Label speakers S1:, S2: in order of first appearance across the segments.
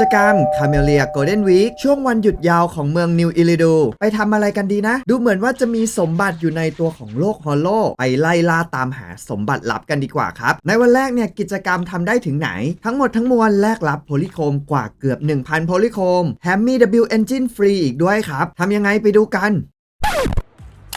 S1: จกรรม Camellia Golden Week ช่วงวันหยุดยาวของเมืองนิวอิลิดูไปทำอะไรกันดีนะ ดูเหมือนว่าจะมีสมบัติอยู่ในตัวของโลกฮอลโลไปไล่ล่าตามหาสมบัติลับกันดีกว่าครับ ในวันแรกเนี่ยกิจกรรมทำได้ถึงไหน ทั้งหมดทั้งมวลแลกรับโพลิโคมกว่าเกือบ 1,000 โพลิโคมแฮมมี W Engine ฟรีอีกด้วยครับทำยังไงไปดูกัน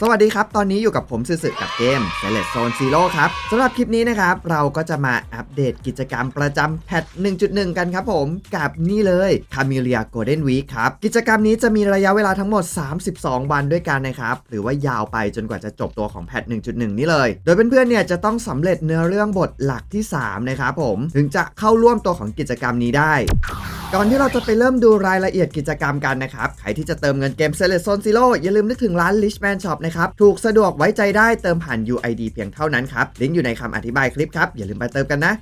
S1: สวัสดีครับ ตอนนี้อยู่กับผมสื่อๆกับเกม s e l e c t Zone Zero ครับสำหรับคลิปนี้นะครับ เราก็จะมาอัปเดตกิจกรรมประจำแพท 1.1 กันครับผมกับนี่เลย Camellia Golden Week ครับ กิจกรรมนี้จะมีระยะเวลาทั้งหมด 32 วันด้วยกันนะครับ หรือว่ายาวไปจนกว่าจะจบตัวของแพท 1.1 นี้เลย โดยเพื่อนๆเนี่ยจะต้องสำเร็จเนื้อเรื่องบทหลักที่ 3 นะครับผมถึงจะเข้าร่วมตัวของกิจกรรมนี้ได้ก่อนที่เราจะไปเริ่มดูรายละเอียดกิจกรรมกันนะครับใครที่จะเติมเงินเกม s e l e c t Zone Zero อย่าลืมนึกถึงร้าน Richman Shop นะครับ ถูกสะดวกไว้ใจได้เติมผ่าน UID เพียงเท่านั้นครับ ลิงก์อยู่ในคำอธิบายคลิปครับ อย่าลืมไปเติมกันนะ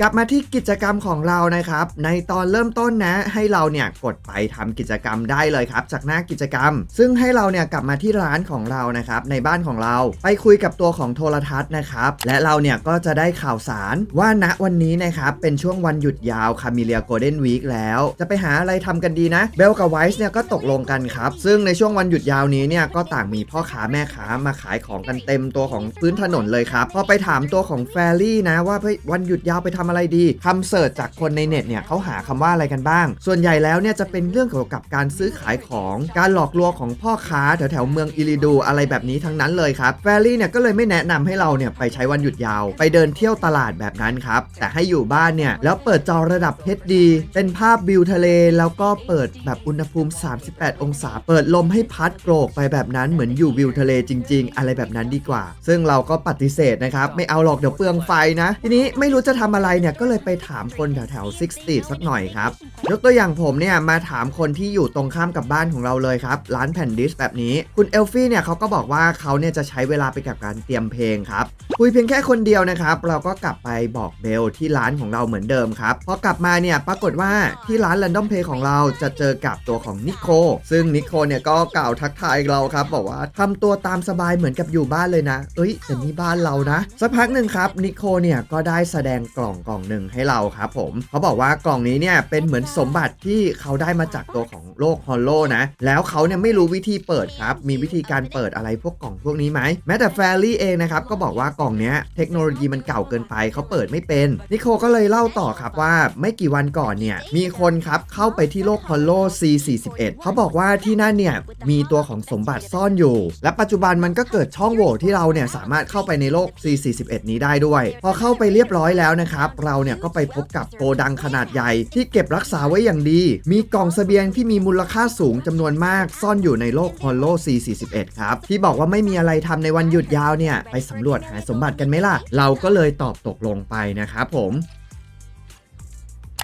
S1: กลับมาที่กิจกรรมของเรานะครับ ในตอนเริ่มต้นนะ ให้เราเนี่ยกดไปทำกิจกรรมได้เลยครับ จากหน้ากิจกรรม ซึ่งให้เราเนี่ยกลับมาที่ร้านของเรานะครับ ในบ้านของเราไปคุยกับตัวของโทรทัศน์นะครับ และเราเนี่ยก็จะได้ข่าวสารว่าณวันนี้นะครับ เป็นช่วงวันหยุดยาวคามิเลียโกลเด้นวีคแล้ว จะไปหาอะไรทำกันดีนะเบลกับไวส์เนี่ยก็ตกลงกันครับ ซึ่งในช่วงวันหยุดยาวนี้เนี่ยก็ต่างมีพ่อค้าแม่ค้ามาขายของกันเต็มตัวของพื้นถนนเลยครับพอไปถามตัวของแฟรี่นะว่าเฮ้ยวันหยุดยาวไปทำอะไรดีคำเสิร์ชจากคนในเน็ตเนี่ยเขาหาคำว่าอะไรกันบ้าง ส่วนใหญ่แล้วเนี่ยจะเป็นเรื่องเกี่ยวกับการซื้อขายของการหลอกลวงของพ่อค้าแถวแถวเมืองอิริดูอะไรแบบนี้ทั้งนั้นเลยครับแฟรี่เนี่ยก็เลยไม่แนะนำให้เราเนี่ยไปใช้วันหยุดยาว ไปเดินเที่ยวตลาดแบบนั้นครับแต่ให้อยู่บ้านเนี่ยแล้วเปิดจอระดับ HD เป็นภาพวิวทะเล แล้วก็เปิดแบบอุณหภูมิ 38 องศา เปิดลมให้พัดโกรกไปแบบนั้นเหมือนอยู่วิวทะเลจริง ๆ อะไรแบบนั้นดีกว่า ซึ่งเราก็ปฏิเสธนะครับไม่เอาหรอกเดี๋ยวเปลืองไฟนะ ทีนี้ไม่รู้จะทำอะไรเนี่ยก็เลยไปถามคนแถวแถวซิกสตีสักหน่อยครับ ยกตัวอย่างผมเนี่ยมาถามคนที่อยู่ตรงข้ามกับบ้านของเราเลยครับ ร้านแผ่นดิสแบบนี้ คุณเอลฟี่เนี่ยเขาก็บอกว่าเขาเนี่ยจะใช้เวลาไปกับการเตรียมเพลงครับ คุยเพียงแค่คนเดียวนะครับ เราก็กลับไปบอกเบลที่ร้านของเราเหมือนเดิมครับพอกลับมาเนี่ยปรากฏว่าที่ร้าน Random Play ของเราจะเจอกับตัวของนิโคซึ่งนิโคเนี่ยก็กล่าวทักทายเราครับบอกว่าทำตัวตามสบายเหมือนกับอยู่บ้านเลยนะ เอ้ยแต่นี่บ้านเรานะ สักพักหนึ่งครับนิโคเนี่ยก็ได้แสดงกล่องกล่องหนึ่งให้เราครับผมเขาบอกว่ากล่องนี้เนี่ยเป็นเหมือนสมบัติที่เขาได้มาจากตัวของโลกฮอลโลนะ แล้วเขาเนี่ยไม่รู้วิธีเปิดครับ มีวิธีการเปิดอะไรพวกกล่องพวกนี้ไหมแม้แต่แฟรี่เองนะครับก็บอกว่ากล่องเนี้ยเทคโนโลยีมันเก่าเกินไปเขาเปิดไม่เป็นนิโคก็เลยเล่าต่อครับว่าไม่กี่วันก่อนเนี่ยมีคนครับเข้าไปที่โลกฮอลโล C41 เขาบอกว่าที่นั่นเนี่ยมีตัวของสมบัติซ่อนอยู่ และปัจจุบันมันก็เกิดช่องโหว่ที่เราเนี่ยสามารถเข้าไปในโลก C41 นี้ได้ด้วย พอเข้าไปเรียบร้อยแล้วนะครับเราเนี่ยก็ไปพบกับโกดังขนาดใหญ่ ที่เก็บรักษาไว้อย่างดี มีกล่องเสบียงที่มีมูลค่าสูงจำนวนมาก ซ่อนอยู่ในโลกฮอลโล C41 ครับ ที่บอกว่าไม่มีอะไรทำในวันหยุดยาวเนี่ย ไปสำรวจหาสมบัติกันไหมล่ะ เราก็เลยตอบตกลงไปนะครับผม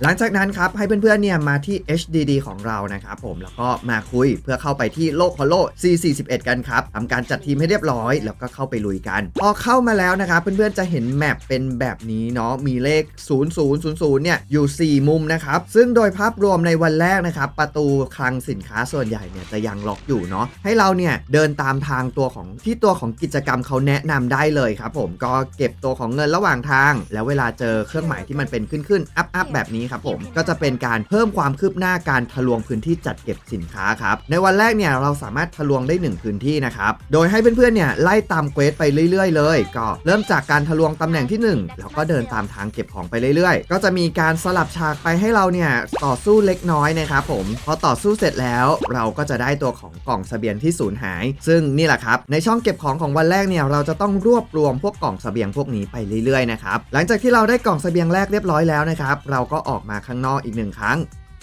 S1: หลังจากนั้นครับให้เพื่อนๆเนี่ยมาที่ HDD ของเรานะครับผมแล้วก็มาคุยเพื่อเข้าไปที่โลกฮอลโล C41 กันครับทำการจัดทีมให้เรียบร้อย แล้วก็เข้าไปลุยกัน พอเข้ามาแล้วนะครับเพื่อนๆจะเห็นแมปเป็นแบบนี้เนาะมีเลข 0000 เนี่ยอยู่ 4 มุมนะครับซึ่งโดยภาพรวมในวันแรกนะครับประตูคลังสินค้าส่วนใหญ่เนี่ยจะยังล็อกอยู่เนาะให้เราเนี่ยเดินตามทางตัวของที่ตัวของกิจกรรมเขาแนะนำได้เลยครับผมก็เก็บตัวของเงินระหว่างทาง แล้วเวลาเจอเครื่องหมายที่มันเป็นขึ้นขึ้นอัพอัพแบบนี้ครับผมก็จะเป็นการเพิ่มความคืบหน้าการทะลวงพื้นที่จัดเก็บสินค้าครับในวันแรกเนี่ยเราสามารถทะลวงได้ 1 พื้นที่นะครับโดยให้เพื่อนๆเนี่ยไล่ตามเควสไปเรื่อยๆ เลย ก็เริ่มจากการทะลวงตำแหน่งที่ 1 แล้วก็เดินตามทางเก็บของไปเรื่อยๆ ก็จะมีการสลับฉากไปให้เราเนี่ยต่อสู้เล็กน้อยนะครับผมพอต่อสู้เสร็จแล้ว เราก็จะได้ตัวของกล่องเสบียงที่สูญหาย ซึ่งนี่แหละครับในช่องเก็บของของวันแรกเนี่ยเราจะต้องรวบรวมพวกกล่องเสบียงพวกนี้ไปเรื่อยๆนะครับหลังจากที่เราได้กล่องเสบียงแรกเรียบร้อยแล้วนะครับเราก็ออกมาข้างนอกอีกหนึ่งครั้ง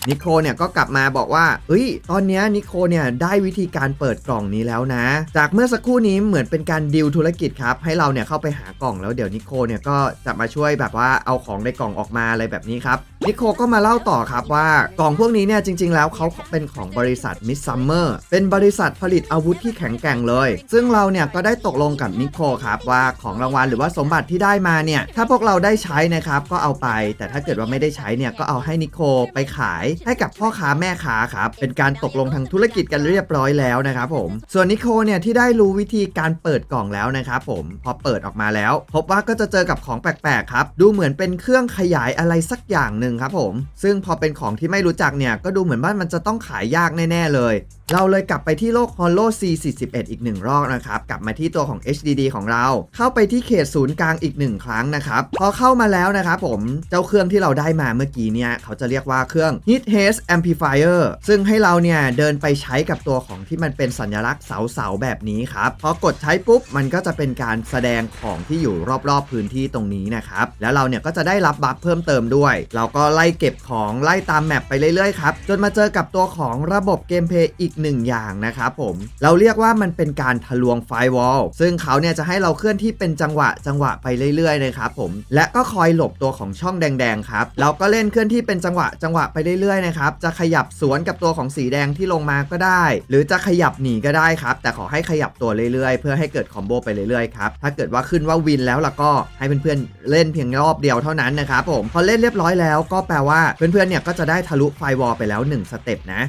S1: นิโคเนี่ยก็กลับมาบอกว่าเอ้ย ตอนนี้นิโคเนี่ยได้วิธีการเปิดกล่องนี้แล้วนะ จากเมื่อสักครู่นี้เหมือนเป็นการดิวธุรกิจครับ ให้เราเนี่ยเข้าไปหากล่องแล้วเดี๋ยวนิโคเนี่ยก็จะมาช่วยแบบว่าเอาของในกล่องออกมาอะไรแบบนี้ครับ นิโคก็มาเล่าต่อครับว่ากล่องพวกนี้เนี่ยจริง ๆ แล้วเขาเป็นของบริษัทมิสซัมเมอร์เป็นบริษัทผลิตอาวุธที่แข็งแกร่งเลย ซึ่งเราเนี่ยก็ได้ตกลงกับนิโคครับว่าของรางวัลหรือว่าสมบัติที่ได้มาเนี่ยถ้าพวกเราได้ใช้นะครับก็เอาไป แต่ถ้าเกิดว่าไม่ได้ใช้เนี่ยก็เอาให้นิโคไปขายให้กับพ่อค้าแม่ค้าครับ เป็นการตกลงทางธุรกิจกันเรียบร้อยแล้วนะครับผม ส่วนนิโคเนี่ยที่ได้รู้วิธีการเปิดกล่องแล้วนะครับผม พอเปิดออกมาแล้ว พบว่าก็จะเจอกับของแปลกๆครับ ดูเหมือนเป็นเครื่องขยายอะไรสักอย่างหนึ่งครับผม ซึ่งพอเป็นของที่ไม่รู้จักเนี่ยก็ดูเหมือนว่ามันจะต้องขายยากแน่ๆเลย เราเลยกลับไปที่โลก Holo C41 อีกหนึ่งรอบนะครับ กลับมาที่ตัวของ HDD ของเรา เข้าไปที่เขตศูนย์กลางอีกหนึ่งครั้งนะครับ พอเข้ามาแล้วนะครับผม เจ้าเครื่องที่เราได้มาเมื่อกี้เนี่ย เขาจะเรียกว่าเครื่อง Heat Haze Amplifier ซึ่งให้เราเนี่ย เดินไปใช้กับตัวของที่มันเป็นสัญลักษณ์เสาๆแบบนี้ครับ พอกดใช้ปุ๊บ มันก็จะเป็นการแสดงของที่อยู่รอบๆพื้นที่ตรงนี้นะครับ แล้วเราเนี่ยก็จะได้รับบัฟเพิ่มเติมด้วย เราก็ไล่เก็บของไล่ตามแมปไปเรื่อยๆครับ จนมาเจอกับตัวของระบบเกมเพลย์อีกหนึ่งอย่างนะครับผมเราเรียกว่ามันเป็นการทะลวงไฟวอลซึ่งเขาเนี่ยจะให้เราเคลื่อนที่เป็นจังหวะจังหวะไปเรื่อยๆนะครับผมและก็คอยหลบตัวของช่องแดงๆครับเราก็เล่นเคลื่อนที่เป็นจังหวะจังหวะไปเรื่อยๆนะครับจะขยับสวนกับตัวของสีแดงที่ลงมาก็ได้ หรือจะขยับหนีก็ได้ครับ แต่ขอให้ขยับตัวเรื่อยๆ เพื่อให้เกิดคอมโบไปเรื่อยๆครับถ้าเกิดว่าขึ้นว่าวินแล้วล่ะก็ให้เพื่อนๆเล่นเพียงรอบเดียวเท่านั้นนะครับผมพอเล่นเรียบร้อยแล้วก็แปลว่าเพื่อนๆเนี่ยก็จะได้ทะลุไฟวอลไปแล้ว 1 สเต็ปนะ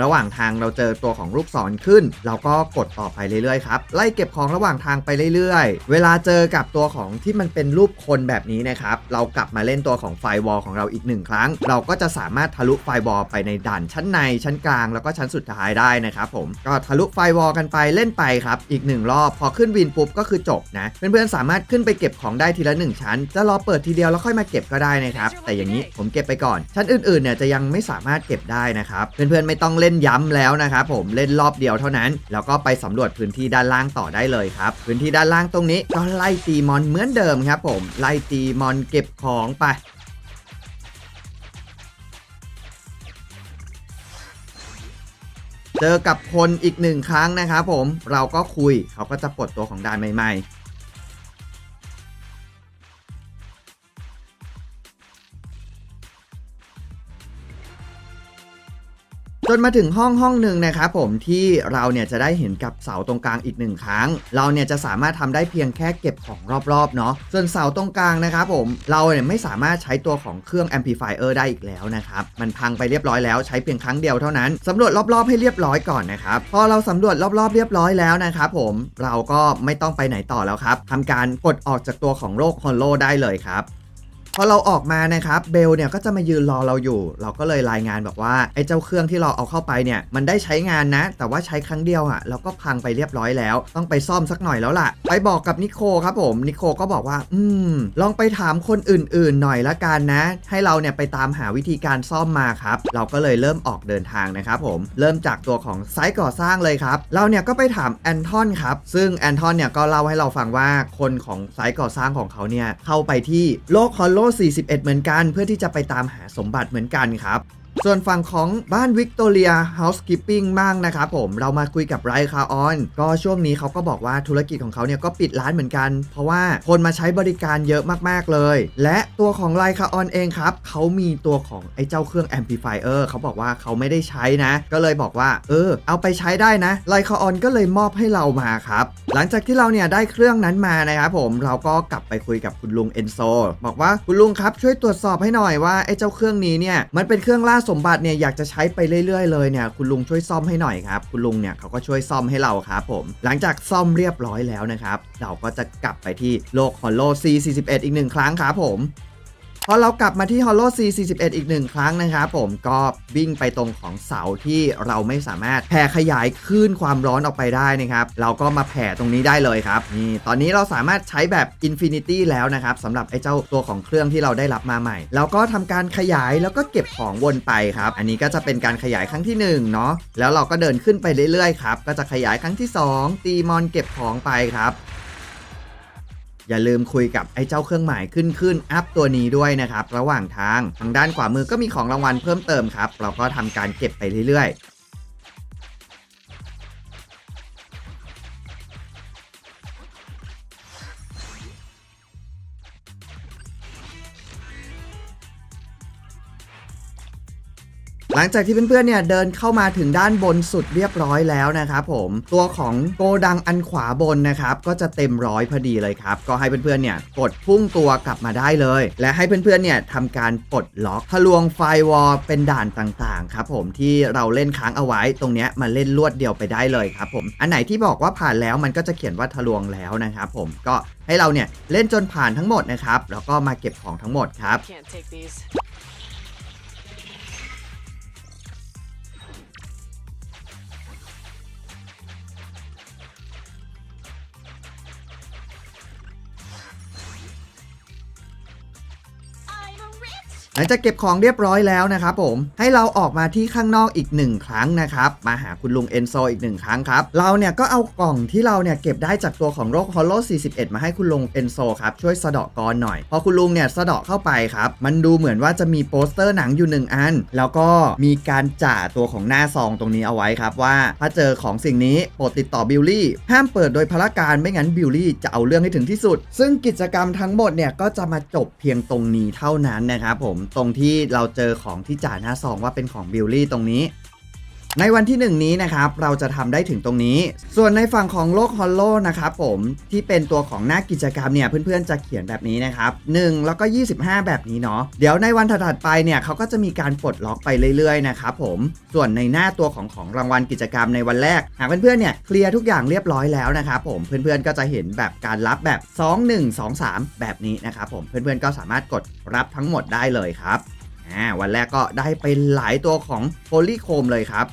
S1: ระหว่างทางเราเจอตัวของลูกศรขึ้น เราก็กดต่อไปเรื่อยๆครับไล่เก็บของระหว่างทางไปเรื่อยๆ เวลาเจอกับตัวของที่มันเป็นรูปคนแบบนี้นะครับเรากลับมาเล่นตัวของไฟวอลของเราอีกหนึ่งครั้ง เราก็จะสามารถทะลุไฟวอลไปในด่านชั้นในชั้นกลางแล้วก็ชั้นสุดท้ายได้นะครับผมก็ทะลุไฟวอลกันไปเล่นไปครับอีกหนึ่งรอบพอขึ้นวินปุ๊บก็คือจบนะเพื่อนๆสามารถขึ้นไปเก็บของได้ทีละหนึ่งชั้น จะรอเปิดทีเดียวแล้วค่อยมาเก็บก็ได้นะครับ แต่อย่างนี้ผมเก็บไปก่อน ชั้นอื่นๆเนี่ยจะยังไม่สามารถเก็บได้นะครับเพื่อนๆไม่ต้องเล่นย้ำแล้วล้วนะครับผมเล่นรอบเดียวเท่านั้น แล้วก็ไปสำรวจพื้นที่ด้านล่างต่อได้เลยครับพื้นที่ด้านล่างตรงนี้ก็ไล่ตีมอนเหมือนเดิมครับผมไล่ตีมอนเก็บของไปเจอกับคนอีกหนึ่งครั้งนะครับผมเราก็คุยเขาก็จะปลดตัวของด่านใหม่ ๆ นมาถึงห้องห้องหนึ่งนะครับผมที่เราเนี่ยจะได้เห็นกับเสาตรงกลางอีกหนึ่งครั้ง เราเนี่ยจะสามารถทำได้เพียงแค่เก็บของรอบๆเนาะส่วนเสาตรงกลางนะครับผมเราเนี่ยไม่สามารถใช้ตัวของเครื่อง amplifier ได้อีกแล้วนะครับมันพังไปเรียบร้อยแล้วใช้เพียงครั้งเดียวเท่านั้นสำรวจรอบๆให้เรียบร้อยก่อนนะครับพอเราสำรวจรอบๆเรียบร้อยแล้วนะครับผมเราก็ไม่ต้องไปไหนต่อแล้วครับทำการกดออกจากตัวของโลกฮอลโลได้เลยครับ พอเราออกมานะครับเบลเนี่ยก็จะมายืนรอเราอยู่ เราก็เลยรายงานบอกว่าไอ้เจ้าเครื่องที่เราเอาเข้าไปเนี่ยมันได้ใช้งานนะ แต่ว่าใช้ครั้งเดียวอะเราก็พังไปเรียบร้อยแล้ว ต้องไปซ่อมสักหน่อยแล้วล่ะ ไปบอกกับนิโคครับผมนิโคก็บอกว่า อืม ลองไปถามคนอื่นๆ หน่อยละกันนะ ให้เราเนี่ยไปตามหาวิธีการซ่อมมาครับ เราก็เลยเริ่มออกเดินทางนะครับผมเริ่มจากตัวของไซต์ก่อสร้างเลยครับเราเนี่ยก็ไปถามแอนทอนครับซึ่งแอนทอนเนี่ยก็เล่าให้เราฟังว่าคนของไซต์ก่อสร้างของเขาเนี่ยเข้าไปที่โลกฮอลโล41 เหมือนกัน เพื่อที่จะไปตามหาสมบัติเหมือนกันครับ ส่วนฝั่งของบ้านวิกตอเรียเฮาส์กิปปิ้งบ้างนะครับผมเรามาคุยกับไรคาออนก็ช่วงนี้เขาก็บอกว่าธุรกิจของเขาเนี่ยก็ปิดร้านเหมือนกัน เพราะว่าคนมาใช้บริการเยอะมากๆเลย และตัวของไรคาออนเองครับเขามีตัวของไอ้เจ้าเครื่องแอมพลิฟายเออร์เขาบอกว่าเขาไม่ได้ใช้นะ ก็เลยบอกว่า เออ เอาไปใช้ได้นะไรคาออนก็เลยมอบให้เรามาครับหลังจากที่เราเนี่ยได้เครื่องนั้นมานะครับผมเราก็กลับไปคุยกับคุณลุงเอนโซบอกว่าคุณลุงครับช่วยตรวจสอบให้หน่อยว่าไอ้เจ้าเครื่องนี้เนี่ยมันเป็นเครื่องล่าสมบัติเนี่ยอยากจะใช้ไปเรื่อยๆเลยเนี่ยคุณลุงช่วยซ่อมให้หน่อยครับ คุณลุงเนี่ยเขาก็ช่วยซ่อมให้เราครับผม หลังจากซ่อมเรียบร้อยแล้วนะครับ เราก็จะกลับไปที่โลกฮอลโล C41 อีกหนึ่งครั้งครับผม พอเรากลับมาที่ Hollow C41 อีกหนึ่งครั้งนะครับผมก็วิ่งไปตรงของเสาที่เราไม่สามารถแผ่ขยายคลื่นความร้อนออกไปได้นะครับ เราก็มาแผ่ตรงนี้ได้เลยครับนี่ตอนนี้เราสามารถใช้แบบ Infinity แล้วนะครับสำหรับไอ้เจ้าตัวของเครื่องที่เราได้รับมาใหม่แล้วก็ทำการขยายแล้วก็เก็บของวนไปครับ อันนี้ก็จะเป็นการขยายครั้งที่หนึ่งเนาะแล้วเราก็เดินขึ้นไปเรื่อยๆครับก็จะขยายครั้งที่สองตีมอนเก็บของไปครับ อย่าลืมคุยกับไอ้เจ้าเครื่องหมายขึ้นขึ้นอัพตัวนี้ด้วยนะครับ ระหว่างทาง ทางด้านขวามือก็มีของรางวัลเพิ่มเติมครับ เราก็ทำการเก็บไปเรื่อย หลังจากที่เพื่อนๆเนี่ยเดินเข้ามาถึงด้านบนสุดเรียบร้อยแล้วนะครับผมตัวของโกดังอันขวาบนนะครับก็จะเต็มร้อยพอดีเลยครับก็ให้เพื่อนๆเนี่ยกดพุ่งตัวกลับมาได้เลย และให้เพื่อนๆเนี่ยทำการปลดล็อกทะลวงไฟวอลเป็นด่านต่างๆครับผมที่เราเล่นค้างเอาไว้ตรงเนี้ยมาเล่นลวดเดียวไปได้เลยครับผมอันไหนที่บอกว่าผ่านแล้วมันก็จะเขียนว่าทะลวงแล้วนะครับผมก็ให้เราเนี่ยเล่นจนผ่านทั้งหมดนะครับแล้วก็มาเก็บของทั้งหมดครับ หลังจากเก็บของเรียบร้อยแล้วนะครับผมให้เราออกมาที่ข้างนอกอีกหนึ่งครั้งนะครับมาหาคุณลุงเอนโซอีกหนึ่งครั้งครับเราเนี่ยก็เอากล่องที่เราเนี่ยเก็บได้จากตัวของโรคฮอลโล41 มาให้คุณลุงเอนโซครับช่วยสะเดาะกรหน่อย พอคุณลุงเนี่ยสะเดาะเข้าไปครับมันดูเหมือนว่าจะมีโปสเตอร์หนังอยู่หนึ่งอัน แล้วก็มีการจ่าตัวของหน้าซองตรงนี้เอาไว้ครับว่าถ้าเจอของสิ่งนี้โปรดติดต่อบิลลี่ห้ามเปิดโดยพละการไม่งั้นบิลลี่จะเอาเรื่องให้ถึงที่สุด ซึ่งกิจกรรมทั้งหมดเนี่ยก็จะมาจบเพียงตรงนี้เท่านั้นนะครับผมตรงที่เราเจอของที่จ่าหน้าซองว่าเป็นของบิลลี่ตรงนี้ ในวันที่ 1 นี้นะครับเราจะทำได้ถึงตรงนี้ ส่วนในฝั่งของโลกฮอลโลนะครับผมที่เป็นตัวของหน้ากิจกรรมเนี่ยเพื่อนๆจะเขียนแบบนี้นะครับ1แล้วก็ 25 แบบนี้เนาะเดี๋ยวในวันถัดๆไปเนี่ยเขาก็จะมีการปลดล็อกไปเรื่อยๆนะครับผมส่วนในหน้าตัวของของรางวัลกิจกรรมในวันแรก หากเพื่อนๆเนี่ยเคลียร์ทุกอย่างเรียบร้อยแล้วนะครับผมเพื่อนๆก็จะเห็นแบบการรับแบบ 2 1 2 3 แบบนี้นะครับผมเพื่อนๆก็สามารถกดรับทั้งหมดได้เลยครับวันแรกก็ได้ไปหลายตัวของโพลีโคมเลยครับ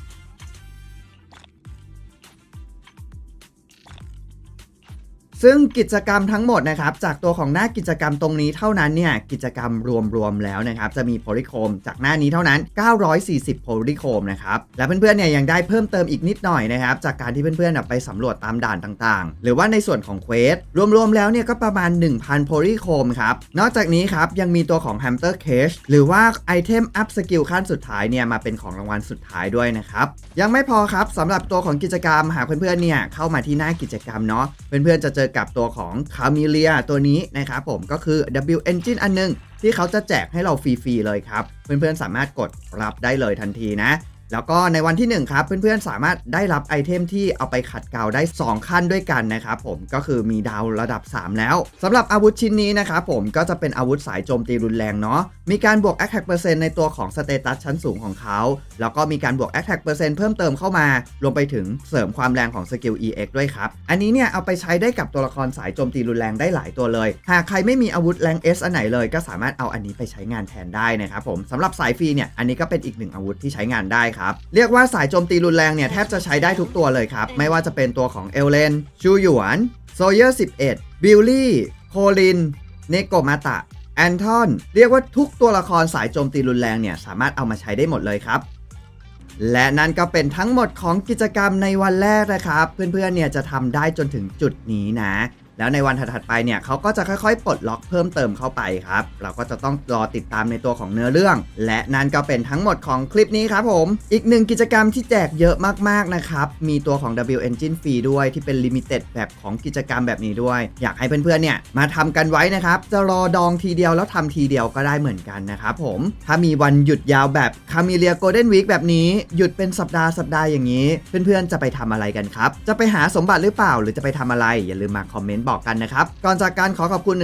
S1: ซึ่งกิจกรรมทั้งหมดนะครับ จากตัวของหน้ากิจกรรมตรงนี้เท่านั้นเนี่ยกิจกรรมรวมๆแล้วนะครับ จะมีโพลิโคมจากหน้านี้เท่านั้น 940 โพลิโคมนะครับ และเพื่อนๆเนี่ยยังได้เพิ่มเติมอีกนิดหน่อยนะครับ จากการที่เพื่อนๆไปสำรวจตามด่านต่างๆ หรือว่าในส่วนของเควสรวมๆแล้วเนี่ยก็ประมาณ 1,000 โพลิโคมครับ นอกจากนี้ครับยังมีตัวของ Hamster Cage หรือว่าไอเทมอัพสกิลขั้นสุดท้ายเนี่ยมาเป็นของรางวัลสุดท้ายด้วยนะครับยังไม่พอครับสำหรับตัวของกิจกรรมหากเพื่อนๆเนี่ยเข้ามาที่หน้ากิจกรรมเนาะเพื่อนๆจะเจอกับตัวของคาเมเลียตัวนี้นะครับผมก็คือ W Engine อันหนึง ที่เขาจะแจกให้เราฟรีๆเลยครับ เพื่อนๆสามารถกดรับได้เลยทันทีนะ แล้วก็ในวันที่ 1 ครับ เพื่อนๆ สามารถได้รับไอเทมที่เอาไปขัดเกลาได้ 2 ขั้นด้วยกันนะครับผมก็คือมีดาวระดับ 3 แล้วสำหรับอาวุธชิ้นนี้นะครับผมก็จะเป็นอาวุธสายโจมตีรุนแรงเนาะมีการบวก Attack เปอร์เซ็นต์ในตัวของสเตตัสชั้นสูงของเขา แล้วก็มีการบวก Attack เปอร์เซ็นต์เพิ่มเติมเข้ามารวมไปถึงเสริมความแรงของสกิล EX ด้วยครับ อันนี้เนี่ยเอาไปใช้ได้กับตัวละครสายโจมตีรุนแรงได้หลายตัวเลย หากใครไม่มีอาวุธแรง S อันไหนเลย ก็สามารถเอาอันนี้ไปใช้งานแทนได้นะครับผมสำหรับสายฟรีเนี่ยอันนี้ก็เป็นอีกหนึ่งอาวุธที่ใช้งานได้ครับ เรียกว่าสายโจมตีรุนแรงเนี่ยแทบจะใช้ได้ทุกตัวเลยครับ ไม่ว่าจะเป็นตัวของเอลเลนชูหยวนโซเยอร์ 11 บิลลี่ โคลิน เนโกมาตะ แอนทอน เรียกว่าทุกตัวละครสายโจมตีรุนแรงเนี่ยสามารถเอามาใช้ได้หมดเลยครับ และนั่นก็เป็นทั้งหมดของกิจกรรมในวันแรกนะครับ เพื่อนๆเนี่ยจะทำได้จนถึงจุดนี้นะ แล้วในวันถัดๆไปเนี่ยเขาก็จะค่อยๆ ปลดล็อกเพิ่มเติมเข้าไปครับ เราก็จะต้องรอติดตามในตัวของเนื้อเรื่อง และนั่นก็เป็นทั้งหมดของคลิปนี้ครับผม อีกหนึ่งกิจกรรมที่แจกเยอะมากๆนะครับ มีตัวของ W Engine ฟรีด้วยที่เป็นลิมิเต็ดแบบของกิจกรรมแบบนี้ด้วย อยากให้เพื่อนๆเนี่ยมาทำกันไว้นะครับ จะรอดองทีเดียวแล้วทำทีเดียวก็ได้เหมือนกันนะครับผม ถ้ามีวันหยุดยาวแบบคามิเลียโกลเด้นวีคแบบนี้หยุดเป็นสัปดาห์สัปดาห์อย่างนี้ เพื่อนๆจะไปทำอะไรกันครับ จะไปหาสมบัติหรือเปล่า หรือจะไปทำอะไรอย่าลืมมาคอมเมนต์บอกกันนะครับ ก่อนจากการขอขอบคุณ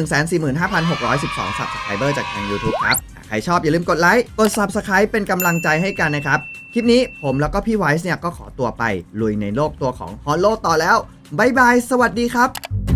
S1: 145,612 Subscriber จากทาง YouTube ครับ ใครชอบอย่าลืมกดไลค์ กด Subscribe เป็นกำลังใจให้กันนะครับ คลิปนี้ผมแล้วก็พี่ไวส์เนี่ยก็ขอตัวไปลุยในโลกตัวของฮอลโลต่อแล้ว บ๊ายบาย สวัสดีครับ